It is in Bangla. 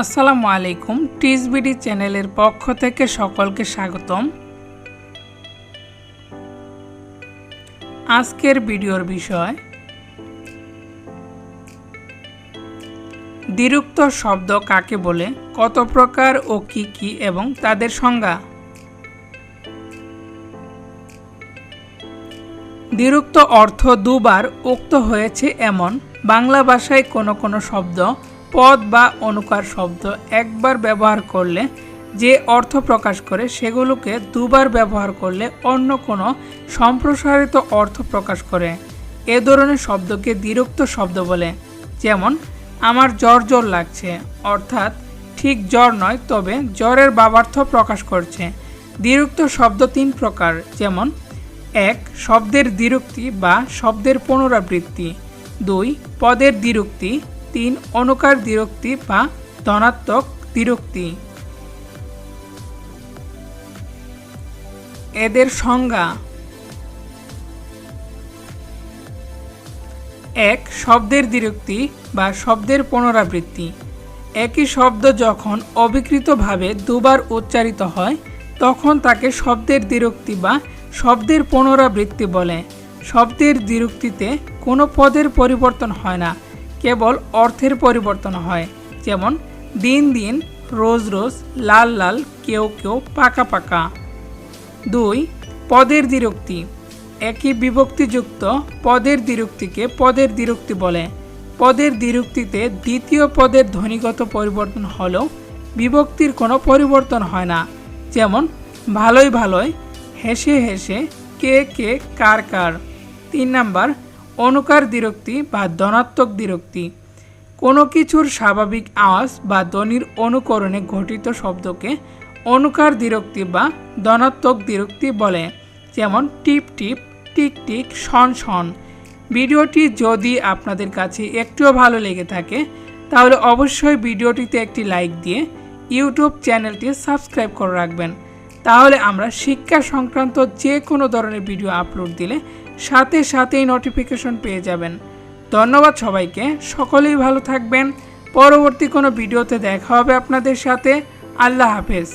আসসালামু আলাইকুম, টিসবিডি চ্যানেলের পক্ষ থেকে সকলকে স্বাগতম। আজকের ভিডিওর বিষয়, দ্বিরুক্ত শব্দ কাকে বলে, কত প্রকার ও কি কি এবং তাদের সংজ্ঞা। দ্বিরুক্ত অর্থ দুবার উক্ত হয়েছে এমন, বাংলা ভাষায় কোনো কোনো শব্দ পদ বা অনুকার শব্দ একবার ব্যবহার করলে যে অর্থ প্রকাশ করে সেগুলোকে দুবার ব্যবহার করলে অন্য কোনো সম্প্রসারিত অর্থ প্রকাশ করে। এ ধরনের শব্দকে দ্বিরুক্ত শব্দ বলে, যেমন, আমার জ্বর জ্বর লাগছে। অর্থাৎ, ঠিক জ্বর নয়, তবে জ্বরের বাবার্থ প্রকাশ করছে। দ্বিরুক্ত শব্দ তিন প্রকার, যেমন, এক, শব্দের দ্বিরুক্তি বা শব্দের পুনরাবৃত্তি। দুই, পদের দ্বিরুক্তি। তিন অনকার দ্বিরুক্তি বা ধনাত্মক দ্বিরুক্তি। এদের সংজ্ঞা। এক, শব্দের দ্বিরুক্তি বা শব্দের পুনরাবৃত্তি। একই শব্দ যখন অবিকৃতভাবে দুবার উচ্চারিত হয়, তখন তাকে শব্দের দ্বিরুক্তি বা শব্দের পুনরাবৃত্তি বলে। শব্দের দ্বিরুক্তিতে কোনো পদের পরিবর্তন হয় না। কেবল অর্থের পরিবর্তন হয়। যেমন, দিন দিন, রোজ রোজ, লাল লাল, কেউ কেউ পাকা পাকা। দুই, পদের দ্বিরুক্তি। একই বিভক্তিযুক্ত পদের দ্বিরুক্তিকে পদের দ্বিরুক্তি বলে। পদের দ্বিরুক্তিতে দ্বিতীয় পদের ধ্বনিগত পরিবর্তন হলেও বিভক্তির কোনো পরিবর্তন হয় না। যেমন, ভালোই ভালোই, হেসে হেসে কে কে কার কার। তিন নাম্বার অনুকার দ্বিরুক্তি বা ধনাত্মক দ্বিরুক্তি। কোনো কিছুর স্বাভাবিক আওয়াজ বা ধ্বনির অনুকরণে ঘটিত শব্দকে অনুকার দ্বিরুক্তি বা ধনাত্মক দ্বিরুক্তি বলে, যেমন টিপ টিপ, টিক টিক, শন শন। ভিডিওটি যদি আপনাদের কাছে একটুও ভালো লেগে থাকে, তাহলে অবশ্যই ভিডিওটিতে একটি লাইক দিয়ে ইউটিউব চ্যানেলটি সাবস্ক্রাইব করে রাখবেন। তাহলে আমরা শিক্ষা সংক্রান্ত যে কোনো ধরনের ভিডিও আপলোড দিলে সাথে সাথেই নোটিফিকেশন পেয়ে যাবেন। ধন্যবাদ সবাইকে, সকলেই ভালো থাকবেন। পরবর্তী কোনো ভিডিওতে দেখা হবে আপনাদের সাথে। আল্লাহ হাফেজ।